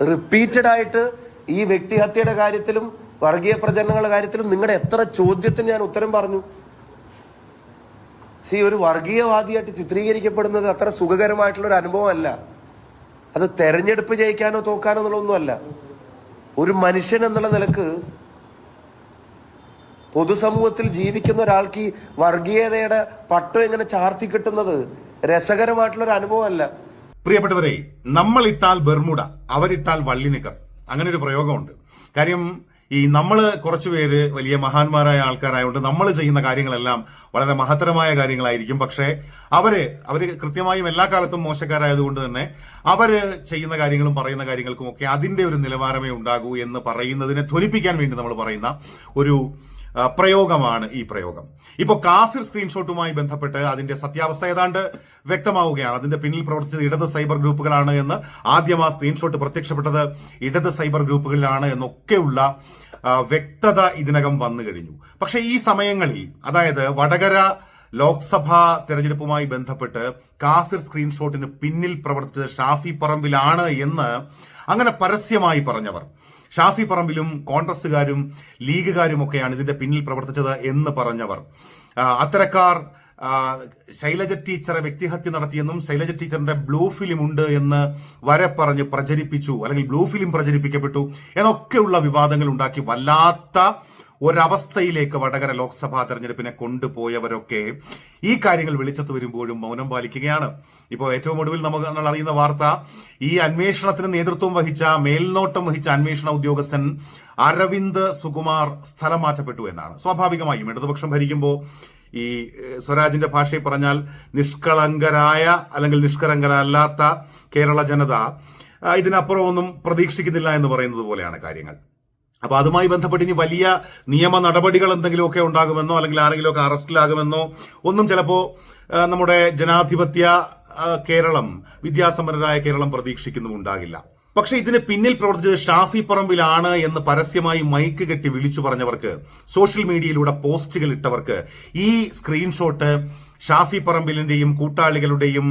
Repeated ആയിട്ട് ഈ വ്യക്തിഹത്യയുടെ കാര്യത്തിലും വർഗീയ പ്രചരണങ്ങളുടെ കാര്യത്തിലും നിങ്ങളുടെ എത്ര ചോദ്യത്തിന് ഞാൻ ഉത്തരം പറഞ്ഞു? സി ഒരു വർഗീയവാദിയായിട്ട് ചിത്രീകരിക്കപ്പെടുന്നത് അത്ര സുഖകരമായിട്ടുള്ള ഒരു അനുഭവമല്ല. അത് തെരഞ്ഞെടുപ്പ് ജയിക്കാനോ തോക്കാനോ എന്നുള്ളതൊന്നുമല്ല. ഒരു മനുഷ്യൻ എന്നുള്ള നിലയ്ക്ക് പൊതുസമൂഹത്തിൽ ജീവിക്കുന്ന ഒരാൾക്ക് ഈ വർഗീയതയുടെ പട്ടം എങ്ങനെ ചാർത്തി കിട്ടുന്നത് രസകരമായിട്ടുള്ള ഒരു അനുഭവമല്ല. പ്രിയപ്പെട്ടവരെ നമ്മൾ ഇട്ടാൽ ബെർമുട അവരിട്ടാൽ വള്ളിനിക്കർ. അങ്ങനെ ഒരു പ്രയോഗമുണ്ട്. കാര്യം ഈ നമ്മൾ കുറച്ചു കുറച്ചുപേര് വലിയ മഹാന്മാരായ ആൾക്കാരായതുകൊണ്ട് നമ്മൾ ചെയ്യുന്ന കാര്യങ്ങളെല്ലാം വളരെ മഹത്തരമായ കാര്യങ്ങളായിരിക്കും. പക്ഷേ അവർ അവർ കൃത്യമായും എല്ലാ കാലത്തും മോശക്കാരായതുകൊണ്ട് തന്നെ അവർ ചെയ്യുന്ന കാര്യങ്ങളും പറയുന്ന കാര്യങ്ങൾക്കും ഒക്കെ അതിന്റെ ഒരു നിലവാരമേ ഉണ്ടാകൂ എന്ന് പറയുന്നതിനെ ധ്വനിപ്പിക്കാൻ വേണ്ടി നമ്മൾ പറയുന്ന ഒരു പ്രയോഗമാണ് ഈ പ്രയോഗം. ഇപ്പോ കാഫിർ സ്ക്രീൻഷോട്ടുമായി ബന്ധപ്പെട്ട് അതിന്റെ സത്യാവസ്ഥ ഏതാണ്ട് വ്യക്തമാവുകയാണ്. അതിന്റെ പിന്നിൽ പ്രവർത്തിച്ചത് ഇടത് സൈബർ ഗ്രൂപ്പുകളാണ് എന്ന് ആദ്യം ആ സ്ക്രീൻഷോട്ട് പ്രത്യക്ഷപ്പെട്ടത് ഇടത് സൈബർ ഗ്രൂപ്പുകളിലാണ് എന്നൊക്കെയുള്ള വ്യക്തത ഇതിനകം വന്നു കഴിഞ്ഞു. പക്ഷേ ഈ സമയങ്ങളിൽ അതായത് വടകര ലോക്സഭാ തെരഞ്ഞെടുപ്പുമായി ബന്ധപ്പെട്ട് കാഫിർ സ്ക്രീൻഷോട്ടിന് പിന്നിൽ പ്രവർത്തിച്ചത് ഷാഫി പറമ്പിലാണ് എന്ന് അങ്ങനെ പരസ്യമായി പറഞ്ഞവർ. ഷാഫി പറമ്പിലും കോൺഗ്രസുകാരും ലീഗുകാരും ഒക്കെയാണ് ഇതിന്റെ പിന്നിൽ പ്രവർത്തിച്ചത് എന്ന് പറഞ്ഞവർ. അത്തരക്കാർ ശൈലജ ടീച്ചറെ വ്യക്തിഹത്യ നടത്തിയെന്നും ശൈലജ ടീച്ചറിന്റെ ബ്ലൂ ഫിലിം ഉണ്ട് എന്ന് വരെ പറഞ്ഞ് പ്രചരിപ്പിച്ചു അല്ലെങ്കിൽ ബ്ലൂ ഫിലിം പ്രചരിപ്പിക്കപ്പെട്ടു എന്നൊക്കെയുള്ള വിവാദങ്ങൾ ഉണ്ടാക്കി വല്ലാത്ത ഒരവസ്ഥയിലേക്ക് വടകര ലോക്സഭാ തെരഞ്ഞെടുപ്പിനെ കൊണ്ടുപോയവരൊക്കെ ഈ കാര്യങ്ങൾ വെളിച്ചത്ത് വരുമ്പോഴും മൗനം പാലിക്കുകയാണ്. ഇപ്പോൾ ഏറ്റവും ഒടുവിൽ നമുക്ക് നമ്മൾ അറിയുന്ന വാർത്ത ഈ അന്വേഷണത്തിന് നേതൃത്വം വഹിച്ച മേൽനോട്ടം വഹിച്ച അന്വേഷണ ഉദ്യോഗസ്ഥൻ അരവിന്ദ് സുകുമാർ സ്ഥലം മാറ്റപ്പെട്ടു എന്നാണ്. സ്വാഭാവികമായും ഇടതുപക്ഷം ഭരിക്കുമ്പോൾ ഈ സ്വരാജിന്റെ ഭാഷയിൽ പറഞ്ഞാൽ നിഷ്കളങ്കരായ അല്ലെങ്കിൽ നിഷ്കളങ്കരല്ലാത്ത കേരള ജനത ഇതിനപ്പുറമൊന്നും പ്രതീക്ഷിക്കുന്നില്ല എന്ന് പറയുന്നത് പോലെയാണ് കാര്യങ്ങൾ. അപ്പൊ അതുമായി ബന്ധപ്പെട്ട് ഇനി വലിയ നിയമ നടപടികൾ എന്തെങ്കിലുമൊക്കെ ഉണ്ടാകുമെന്നോ അല്ലെങ്കിൽ ആരെങ്കിലുമൊക്കെ അറസ്റ്റിലാകുമെന്നോ ഒന്നും ചിലപ്പോ നമ്മുടെ ജനാധിപത്യ കേരളം വിദ്യാസമ്പന്നരായ കേരളം പ്രതീക്ഷിക്കുന്നുമുണ്ടാകില്ല പക്ഷെ ഇതിന് പിന്നിൽ പ്രവർത്തിച്ചത് ഷാഫി പറമ്പിലാണ് എന്ന് പരസ്യമായി മൈക്ക് കെട്ടി വിളിച്ചു പറഞ്ഞവർക്ക് സോഷ്യൽ മീഡിയയിലൂടെ പോസ്റ്റുകൾ ഇട്ടവർക്ക് ഈ സ്ക്രീൻഷോട്ട് ഷാഫി പറമ്പിലിന്റെയും കൂട്ടാളികളുടെയും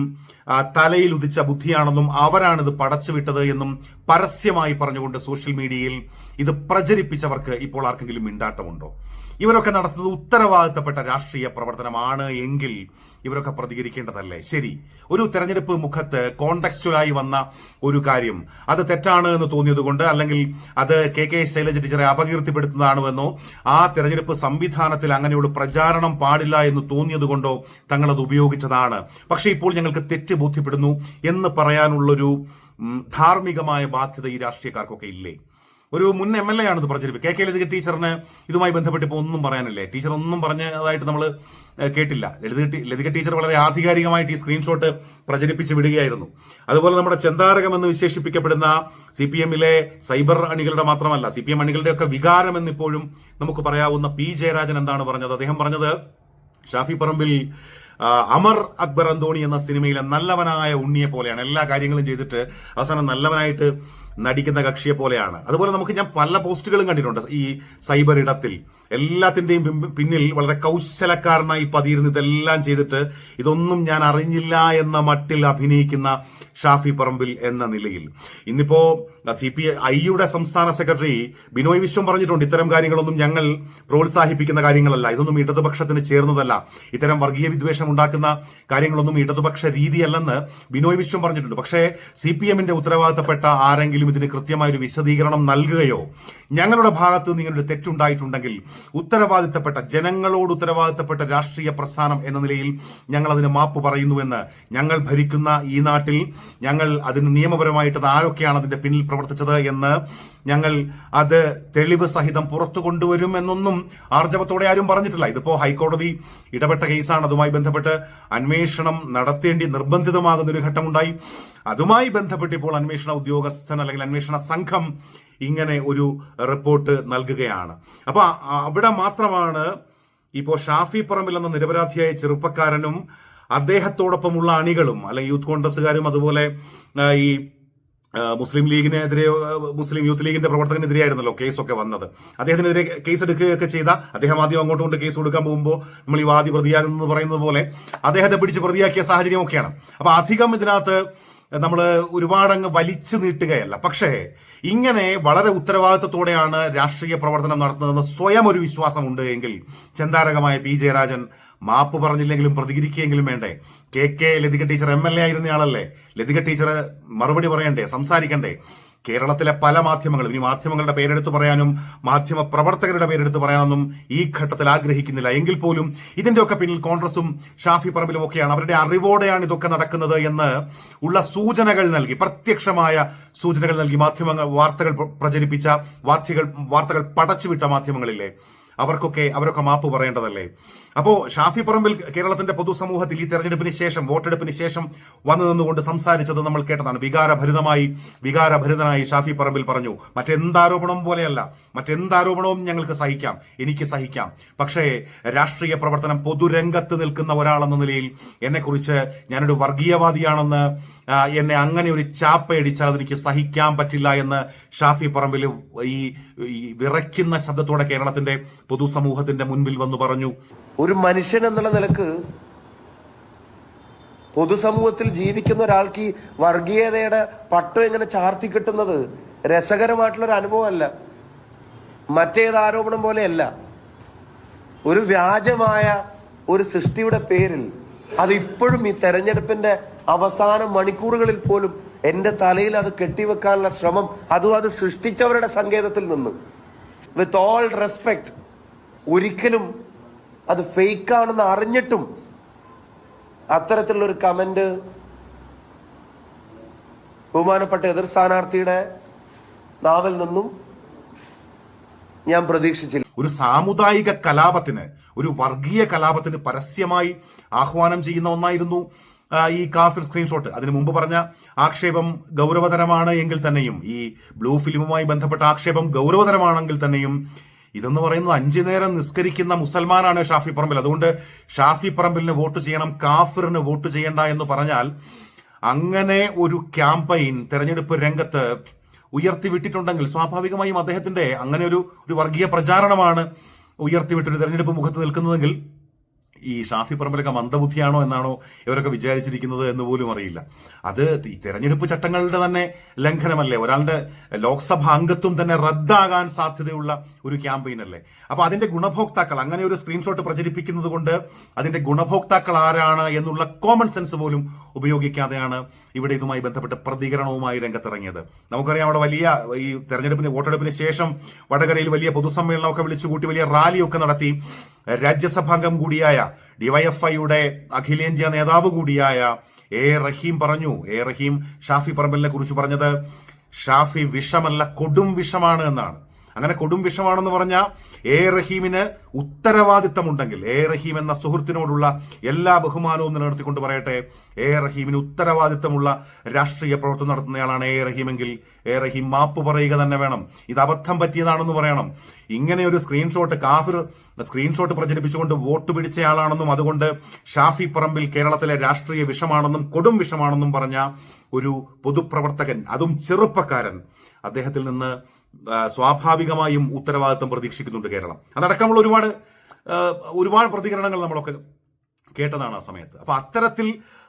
തലയിൽ ഉദിച്ച ബുദ്ധിയാണെന്നും അവരാണിത് പടച്ചുവിട്ടത് എന്നും പരസ്യമായി പറഞ്ഞുകൊണ്ട് സോഷ്യൽ മീഡിയയിൽ ഇത് പ്രചരിപ്പിച്ചവർക്ക് ഇപ്പോൾ ആർക്കെങ്കിലും മിണ്ടാട്ടമുണ്ടോ? ഇവരൊക്കെ നടത്തുന്നത് ഉത്തരവാദിത്തപ്പെട്ട രാഷ്ട്രീയ പ്രവർത്തനമാണ് എങ്കിൽ ഇവരൊക്കെ പ്രതികരിക്കേണ്ടതല്ലേ? ശരി. ഒരു തെരഞ്ഞെടുപ്പ് മുഖത്ത് കോണ്ടക്സ്റ്റുവലായി വന്ന ഒരു കാര്യം. അത് തെറ്റാണ് എന്ന് തോന്നിയതുകൊണ്ട് അല്ലെങ്കിൽ അത് കെ കെ ശൈലജ ടീച്ചറെ അപകീർത്തിപ്പെടുത്തുന്നതാണോ ആ തെരഞ്ഞെടുപ്പ് സംവിധാനത്തിൽ അങ്ങനെയുള്ള പ്രചാരണം പാടില്ല എന്ന് തോന്നിയതുകൊണ്ടോ തങ്ങൾ അത് ഉപയോഗിച്ചതാണ്. പക്ഷേ ഇപ്പോൾ ഞങ്ങൾക്ക് തെറ്റ് ബോധ്യപ്പെടുന്നു എന്ന് പറയാനുള്ളൊരു ധാർമ്മികമായ ബാധ്യത ഈ രാഷ്ട്രീയക്കാർക്കൊക്കെ ഇല്ലേ? ഒരു മുൻ എം എൽ എ ആണ് ഇത് പ്രചരിപ്പിക്കുക കെ കെ ലളിത ടീച്ചറിന് ഇതുമായി ബന്ധപ്പെട്ട് ഇപ്പോൾ ഒന്നും പറയാനില്ലേ? ടീച്ചർ ഒന്നും പറഞ്ഞതായിട്ട് നമ്മൾ കേട്ടില്ല. ലളിത ലതിക ടീച്ചർ വളരെ ആധികാരികമായിട്ട് ഈ സ്ക്രീൻഷോട്ട് പ്രചരിപ്പിച്ച് വിടുകയായിരുന്നു. അതുപോലെ നമ്മുടെ ചെന്താരകം എന്ന് വിശേഷിപ്പിക്കപ്പെടുന്ന സി പി എമ്മിലെ സൈബർ അണികളുടെ മാത്രമല്ല സി പി എം അണികളുടെ ഒക്കെ വികാരം എന്നിപ്പോഴും നമുക്ക് പറയാവുന്ന പി ജയരാജൻ എന്താണ് പറഞ്ഞത്? അദ്ദേഹം പറഞ്ഞത് ഷാഫി പറമ്പിൽ അമർ അക്ബർ അന്തോണി എന്ന സിനിമയിലെ നല്ലവനായ ഉണ്ണിയെ പോലെയാണ്. എല്ലാ കാര്യങ്ങളും ചെയ്തിട്ട് അവസാനം നല്ലവനായിട്ട് നടിക്കുന്ന കക്ഷിയെ പോലെയാണ്. അതുപോലെ നമുക്ക് ഞാൻ പല പോസ്റ്റുകളും കണ്ടിട്ടുണ്ട്. ഈ സൈബർ ഇടത്തിൽ എല്ലാത്തിന്റെയും പിന്നിൽ വളരെ കൗശലക്കാരനായി പതിയിരുന്ന് ഇതെല്ലാം ചെയ്തിട്ട് ഇതൊന്നും ഞാൻ അറിഞ്ഞില്ല എന്ന മട്ടിൽ അഭിനയിക്കുന്ന ഷാഫി പറമ്പിൽ എന്ന നിലയിൽ. ഇന്നിപ്പോ സി പി ഐയുടെ സംസ്ഥാന സെക്രട്ടറി ബിനോയ് വിശ്വം പറഞ്ഞിട്ടുണ്ട് ഇത്തരം കാര്യങ്ങളൊന്നും ഞങ്ങൾ പ്രോത്സാഹിപ്പിക്കുന്ന കാര്യങ്ങളല്ല. ഇതൊന്നും ഇടതുപക്ഷത്തിന് ചേർന്നതല്ല. ഇത്തരം വർഗീയ വിദ്വേഷം ഉണ്ടാക്കുന്ന കാര്യങ്ങളൊന്നും ഇടതുപക്ഷ രീതിയല്ലെന്ന് ബിനോയ് വിശ്വം പറഞ്ഞിട്ടുണ്ട്. പക്ഷേ സി പി എമ്മിന്റെ ഉത്തരവാദിത്തപ്പെട്ട ആരെങ്കിലും ഇതിന് കൃത്യമായ ഒരു വിശദീകരണം നൽകുകയോ ഞങ്ങളുടെ ഭാഗത്ത് നിങ്ങളുടെ തെറ്റുണ്ടായിട്ടുണ്ടെങ്കിൽ ഉത്തരവാദിത്തപ്പെട്ട ജനങ്ങളോട് ഉത്തരവാദിത്തപ്പെട്ട രാഷ്ട്രീയ പ്രസ്ഥാനം എന്ന നിലയിൽ ഞങ്ങൾ അതിന് മാപ്പ് പറയുന്നുവെന്ന് ഞങ്ങൾ ഭരിക്കുന്ന ഈ നാട്ടിൽ ഞങ്ങൾ അതിന് നിയമപരമായിട്ട് ആരൊക്കെയാണ് അതിന്റെ പിന്നിൽ പ്രവർത്തിച്ചത് എന്ന് ഞങ്ങൾ അത് തെളിവ് സഹിതം പുറത്തു കൊണ്ടുവരും എന്നൊന്നും ആർജവത്തോടെ ആരും പറഞ്ഞിട്ടില്ല. ഇതിപ്പോ ഹൈക്കോടതി ഇടപെട്ട കേസാണ്. അതുമായി ബന്ധപ്പെട്ട് അന്വേഷണം നടത്തേണ്ടി നിർബന്ധിതമാകുന്ന ഒരു ഘട്ടമുണ്ടായി. അതുമായി ബന്ധപ്പെട്ട് ഇപ്പോൾ അന്വേഷണ ഉദ്യോഗസ്ഥൻ അല്ലെങ്കിൽ അന്വേഷണ സംഘം ഇങ്ങനെ ഒരു റിപ്പോർട്ട് നൽകുകയാണ്. അപ്പൊ അവിടെ മാത്രമാണ് ഇപ്പോൾ ഷാഫി പറമ്പിൽ എന്ന നിരപരാധിയായ ചെറുപ്പക്കാരനും അദ്ദേഹത്തോടൊപ്പമുള്ള അണികളും അല്ലെങ്കിൽ യൂത്ത് കോൺഗ്രസുകാരും അതുപോലെ ഈ മുസ്ലിം ലീഗിനെതിരെ മുസ്ലിം യൂത്ത് ലീഗിന്റെ പ്രവർത്തകനെതിരെയായിരുന്നല്ലോ കേസൊക്കെ വന്നത്. അദ്ദേഹത്തിനെതിരെ കേസ് എടുക്കുകയൊക്കെ ചെയ്ത അദ്ദേഹം ആദ്യം അങ്ങോട്ട് കൊണ്ട് കേസ് കൊടുക്കാൻ പോകുമ്പോൾ നമ്മൾ ഈ വാദി പ്രതിയാകുന്നത് പറയുന്നത് പോലെ അദ്ദേഹത്തെ പിടിച്ച് പ്രതിയാക്കിയ സാഹചര്യമൊക്കെയാണ്. അപ്പൊ അധികം ഇതിനകത്ത് നമ്മൾ ഒരുപാടങ്ങ് വലിച്ചു നീട്ടുകയല്ല. പക്ഷേ ഇങ്ങനെ വളരെ ഉത്തരവാദിത്തത്തോടെയാണ് രാഷ്ട്രീയ പ്രവർത്തനം നടത്തുന്നതെന്ന് സ്വയം ഒരു വിശ്വാസം ഉണ്ട് എങ്കിൽ ചെന്താരകമായ പി ജയരാജൻ മാപ്പ് പറഞ്ഞില്ലെങ്കിലും പ്രതികരിക്കുകയെങ്കിലും വേണ്ടേ? K K Lathika teacher M L A ആയിരുന്നയാളല്ലേ? Lathika teacher മറുപടി പറയണ്ടേ? സംസാരിക്കണ്ടേ? കേരളത്തിലെ പല മാധ്യമങ്ങളും ഇനി മാധ്യമങ്ങളുടെ പേരെടുത്ത് പറയാനും മാധ്യമ പ്രവർത്തകരുടെ പേരെടുത്ത് പറയാനൊന്നും ഈ ഘട്ടത്തിൽ ആഗ്രഹിക്കുന്നില്ല. എങ്കിൽ പോലും ഇതിന്റെയൊക്കെ പിന്നിൽ കോൺഗ്രസും ഷാഫി പറമ്പിലും ഒക്കെയാണ്. അവരുടെ അറിവോടെയാണ് ഇതൊക്കെ നടക്കുന്നത് എന്ന് ഉള്ള സൂചനകൾ നൽകി പ്രത്യക്ഷമായ സൂചനകൾ നൽകി മാധ്യമങ്ങൾ വാർത്തകൾ പ്രചരിപ്പിച്ച വാർത്തകൾ വാർത്തകൾ പടച്ചുവിട്ട മാധ്യമങ്ങളില്ലേ? അവർക്കൊക്കെ അവരൊക്കെ മാപ്പ് പറയേണ്ടതല്ലേ? അപ്പോ ഷാഫി പറമ്പിൽ കേരളത്തിന്റെ പൊതുസമൂഹത്തിൽ ഈ തെരഞ്ഞെടുപ്പിന് ശേഷം വോട്ടെടുപ്പിന് ശേഷം വന്നു നിന്നുകൊണ്ട് സംസാരിച്ചത് നമ്മൾ കേട്ടതാണ്. വികാരഭരിതമായി വികാരഭരിതനായി ഷാഫി പറമ്പിൽ പറഞ്ഞു മറ്റെന്താരോപണവും പോലെയല്ല മറ്റെന്താരോപണവും ഞങ്ങൾക്ക് സഹിക്കാം എനിക്ക് സഹിക്കാം. പക്ഷേ രാഷ്ട്രീയ പ്രവർത്തനം പൊതുരംഗത്ത് നിൽക്കുന്ന ഒരാളെന്ന നിലയിൽ എന്നെക്കുറിച്ച് ഞാനൊരു വർഗീയവാദിയാണെന്ന് എന്നെ അങ്ങനെ ഒരു ചാപ്പയടിച്ചാൽ അതെനിക്ക് സഹിക്കാൻ പറ്റില്ല എന്ന് ഷാഫി പറമ്പിൽ ഈ വിറയ്ക്കുന്ന ശബ്ദത്തോടെ കേരളത്തിന്റെ പൊതുസമൂഹത്തിന്റെ മുൻപിൽ വന്നു പറഞ്ഞു. ഒരു മനുഷ്യൻ എന്നുള്ള നിലയ്ക്ക് പൊതുസമൂഹത്തിൽ ജീവിക്കുന്ന ഒരാൾക്ക് ഈ വർഗീയതയുടെ പട്ടം എങ്ങനെ ചാർത്തി കിട്ടുന്നത് രസകരമായിട്ടുള്ള ഒരു അനുഭവമല്ല. മറ്റേത് ആരോപണം പോലെയല്ല. ഒരു വ്യാജമായ ഒരു സൃഷ്ടിയുടെ പേരിൽ അത് ഇപ്പോഴും ഈ തെരഞ്ഞെടുപ്പിന്റെ അവസാന മണിക്കൂറുകളിൽ പോലും എന്റെ തലയിൽ അത് കെട്ടിവെക്കാനുള്ള ശ്രമം അതും അത് സൃഷ്ടിച്ചവരുടെ സങ്കേതത്തിൽ നിന്ന്. വിത്ത് ഓൾ റെസ്പെക്ട് ഒരിക്കലും അത് ഫേക്കാണെന്ന് അറിഞ്ഞിട്ടും അത്തരത്തിലുള്ള ഒരു കമന്റ് ബഹുമാനപ്പെട്ട എതിർ സ്ഥാനാർത്ഥിയുടെ നാവിൽ നിന്നും ഞാൻ പ്രതീക്ഷിച്ചില്ല. ഒരു സാമുദായിക കലാപത്തിന് ഒരു വർഗീയ കലാപത്തിന് പരസ്യമായി ആഹ്വാനം ചെയ്യുന്ന ഒന്നായിരുന്നു ഈ കാഫിർ സ്ക്രീൻഷോട്ട്. അതിനു മുമ്പ് പറഞ്ഞ ആക്ഷേപം ഗൗരവതരമാണ് എങ്കിൽ തന്നെയും ഈ ബ്ലൂ ഫിലിമുമായി ബന്ധപ്പെട്ട ആക്ഷേപം ഗൗരവതരമാണെങ്കിൽ തന്നെയും ഇതെന്ന് പറയുന്നത് അഞ്ചു നേരം നിസ്കരിക്കുന്ന മുസൽമാനാണ് ഷാഫി പറമ്പിൽ. അതുകൊണ്ട് ഷാഫി പറമ്പിലിന് വോട്ട് ചെയ്യണം കാഫിറിന് വോട്ട് ചെയ്യണ്ട എന്ന് പറഞ്ഞാൽ അങ്ങനെ ഒരു ക്യാമ്പയിൻ തെരഞ്ഞെടുപ്പ് രംഗത്ത് ഉയർത്തിവിട്ടിട്ടുണ്ടെങ്കിൽ സ്വാഭാവികമായും അദ്ദേഹത്തിന്റെ അങ്ങനെ ഒരു ഒരു വർഗീയ പ്രചാരണമാണ് ഉയർത്തിവിട്ടൊരു തെരഞ്ഞെടുപ്പ് മുഖത്ത് നിൽക്കുന്നതെങ്കിൽ ഈ ഷാഫി പറമ്പിലൊക്കെ മന്ദബുദ്ധിയാണോ എന്നാണോ ഇവരൊക്കെ വിചാരിച്ചിരിക്കുന്നത് എന്ന് പോലും അറിയില്ല. അത് ഈ തെരഞ്ഞെടുപ്പ് ചട്ടങ്ങളുടെ തന്നെ ലംഘനമല്ലേ? ഒരാളുടെ ലോക്സഭാ അംഗത്വം തന്നെ റദ്ദാകാൻ സാധ്യതയുള്ള ഒരു ക്യാമ്പയിൻ അല്ലേ? അപ്പൊ അതിന്റെ ഗുണഭോക്താക്കൾ അങ്ങനെ ഒരു സ്ക്രീൻഷോട്ട് പ്രചരിപ്പിക്കുന്നത് കൊണ്ട് അതിന്റെ ഗുണഭോക്താക്കൾ ആരാണ് എന്നുള്ള കോമൺ സെൻസ് പോലും ഉപയോഗിക്കാതെയാണ് ഇവിടെ ഇതുമായി ബന്ധപ്പെട്ട് പ്രതികരണവുമായി രംഗത്തിറങ്ങിയത്. നമുക്കറിയാം അവിടെ വലിയ ഈ തെരഞ്ഞെടുപ്പിന് വോട്ടെടുപ്പിന് ശേഷം വടകരയിൽ വലിയ പൊതുസമ്മേളനമൊക്കെ വിളിച്ചുകൂട്ടി വലിയ റാലിയൊക്കെ നടത്തി. രാജ്യസഭാംഗം കൂടിയായ ഡിവൈഎഫ്ഐയുടെ അഖിലേന്ത്യാ നേതാവ് കൂടിയായ എ റഹീം പറഞ്ഞു. എ റഹീം ഷാഫി പറമ്പലിനെ കുറിച്ച് പറഞ്ഞത് ഷാഫി വിഷമല്ല കൊടും വിഷമാണ് എന്നാണ്. അങ്ങനെ കൊടും വിഷമാണെന്ന് പറഞ്ഞ എ റഹീമിന് ഉത്തരവാദിത്തമുണ്ടെങ്കിൽ എ റഹീം എന്ന സുഹൃത്തിനോടുള്ള എല്ലാ ബഹുമാനവും നിലനിർത്തിക്കൊണ്ട് പറയട്ടെ എ റഹീമിന് ഉത്തരവാദിത്തമുള്ള രാഷ്ട്രീയ പ്രവർത്തനം നടത്തുന്നയാളാണ് എ റഹീമെങ്കിൽ എ റഹീം മാപ്പ് പറയുക തന്നെ വേണം. ഇത് അബദ്ധം പറ്റിയതാണെന്ന് പറയണം. ഇങ്ങനെ ഒരു സ്ക്രീൻഷോട്ട് കാഫിർ സ്ക്രീൻഷോട്ട് പ്രചരിപ്പിച്ചുകൊണ്ട് വോട്ട് പിടിച്ചയാളാണെന്നും അതുകൊണ്ട് ഷാഫി പറമ്പിൽ കേരളത്തിലെ രാഷ്ട്രീയ വിഷമാണെന്നും കൊടും വിഷമാണെന്നും പറഞ്ഞ ഒരു പൊതുപ്രവർത്തകൻ അതും ചെറുപ്പക്കാരൻ. അദ്ദേഹത്തിൽ നിന്ന് സ്വാഭാവികമായും ഉത്തരവാദിത്വം പ്രതീക്ഷിക്കുന്നുണ്ട് കേരളം. അതടക്കമുള്ള ഒരുപാട് ഒരുപാട് പ്രതികരണങ്ങൾ നമ്മളൊക്കെ കേട്ടതാണ് ആ സമയത്ത്. അപ്പൊ അത്തരത്തിൽ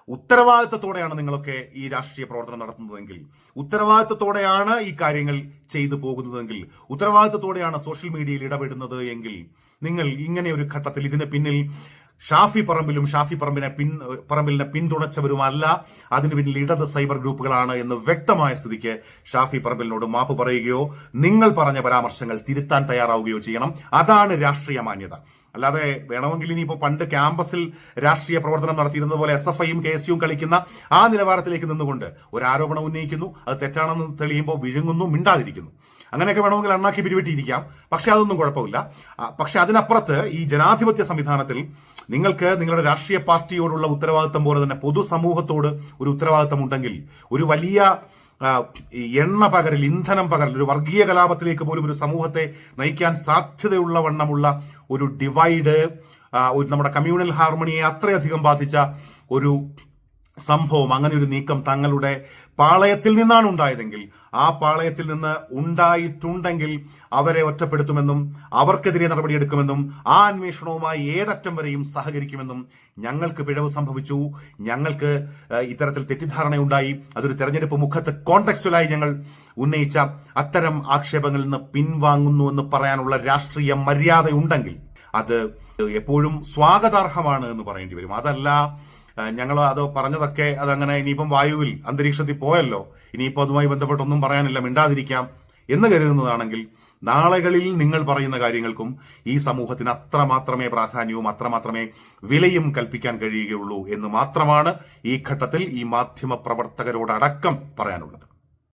ഉത്തരവാദിത്തത്തോടെയാണ് നിങ്ങളൊക്കെ ഈ രാഷ്ട്രീയ പ്രവർത്തനം നടത്തുന്നതെങ്കിൽ ഉത്തരവാദിത്തത്തോടെയാണ് ഈ കാര്യങ്ങൾ ചെയ്തു പോകുന്നതെങ്കിൽ ഉത്തരവാദിത്തത്തോടെയാണ് സോഷ്യൽ മീഡിയയിൽ ഇടപെടുന്നത് എങ്കിൽ നിങ്ങൾ ഇങ്ങനെ ഒരു ഘട്ടത്തിൽ ഇതിന് പിന്നിൽ ഷാഫി പറമ്പിലും ഷാഫി പറമ്പിനെ പിൻ പറമ്പിലിനെ പിന്തുണച്ചവരുമല്ല അതിന് പിന്നിൽ ഇടത് സൈബർ ഗ്രൂപ്പുകളാണ് എന്ന് വ്യക്തമായ സ്ഥിതിക്ക് ഷാഫി പറമ്പിലിനോട് മാപ്പ് പറയുകയോ നിങ്ങൾ പറഞ്ഞ പരാമർശങ്ങൾ തിരുത്താൻ തയ്യാറാവുകയോ ചെയ്യണം. അതാണ് രാഷ്ട്രീയ മാന്യത. അല്ലാതെ വേണമെങ്കിൽ ഇനിയിപ്പോൾ പണ്ട് ക്യാമ്പസിൽ രാഷ്ട്രീയ പ്രവർത്തനം നടത്തിയിരുന്നത് പോലെ എസ് എഫ് ഐയും കെ എസ് കളിക്കുന്ന ആ നിലവാരത്തിലേക്ക് നിന്നുകൊണ്ട് ഒരു ആരോപണം ഉന്നയിക്കുന്നു അത് തെറ്റാണെന്ന് തെളിയുമ്പോൾ വിഴുങ്ങുന്നു മിണ്ടാതിരിക്കുന്നു. അങ്ങനെയൊക്കെ വേണമെങ്കിൽ അണ്ണാക്കി പിരിവിട്ടിരിക്കാം പക്ഷെ അതൊന്നും കുഴപ്പമില്ല. പക്ഷെ അതിനപ്പുറത്ത് ഈ ജനാധിപത്യ സംവിധാനത്തിൽ നിങ്ങൾക്ക് നിങ്ങളുടെ രാഷ്ട്രീയ പാർട്ടിയോടുള്ള ഉത്തരവാദിത്തം പോലെ തന്നെ പൊതുസമൂഹത്തോട് ഒരു ഉത്തരവാദിത്തം ഉണ്ടെങ്കിൽ ഒരു വലിയ എണ്ണ പകരൽ ഇന്ധനം പകരൽ ഒരു വർഗീയ കലാപത്തിലേക്ക് പോലും ഒരു സമൂഹത്തെ നയിക്കാൻ സാധ്യതയുള്ള വണ്ണമുള്ള ഒരു ഡിവൈഡ് ഒരു നമ്മുടെ കമ്മ്യൂണൽ ഹാർമണിയെ അത്രയധികം ബാധിച്ച ഒരു സംഭവം അങ്ങനെ ഒരു നീക്കം തങ്ങളുടെ പാളയത്തിൽ നിന്നാണ് ഉണ്ടായതെങ്കിൽ ആ പാളയത്തിൽ നിന്ന് ഉണ്ടായിട്ടുണ്ടെങ്കിൽ അവരെ ഒറ്റപ്പെടുത്തുമെന്നും അവർക്കെതിരെ നടപടിയെടുക്കുമെന്നും ആ അന്വേഷണവുമായി ഏതറ്റം വരെയും സഹകരിക്കുമെന്നും ഞങ്ങൾക്ക് പിഴവ് സംഭവിച്ചു. ഞങ്ങൾക്ക് ഇത്തരത്തിൽ തെറ്റിദ്ധാരണയുണ്ടായി. അതൊരു തെരഞ്ഞെടുപ്പ് മുഖത്ത് കോണ്ടക്സ്റ്റുവലായി ഞങ്ങൾ ഉന്നയിച്ച അത്തരം ആക്ഷേപങ്ങളിൽ നിന്ന് പിൻവാങ്ങുന്നുവെന്ന് പറയാനുള്ള രാഷ്ട്രീയ മര്യാദയുണ്ടെങ്കിൽ അത് എപ്പോഴും സ്വാഗതാർഹമാണ് എന്ന് പറയേണ്ടി വരും. അതല്ല ഞങ്ങൾ അത് പറഞ്ഞതൊക്കെ അതങ്ങനെ ഇനിയിപ്പം വായുവിൽ അന്തരീക്ഷത്തിൽ പോയല്ലോ. ഇനിയിപ്പോൾ അതുമായി ബന്ധപ്പെട്ടൊന്നും പറയാനില്ല മിണ്ടാതിരിക്കാം എന്ന് കരുതുന്നതാണെങ്കിൽ നാളുകളിൽ നിങ്ങൾ പറയുന്ന കാര്യങ്ങൾക്കും ഈ സമൂഹത്തിന് അത്രമാത്രമേ പ്രാധാന്യവും അത്രമാത്രമേ വിലയും കൽപ്പിക്കാൻ കഴിയുകയുള്ളൂ എന്ന് മാത്രമാണ് ഈ ഘട്ടത്തിൽ ഈ മാധ്യമ പ്രവർത്തകരോടടക്കം പറയാനുള്ളത്.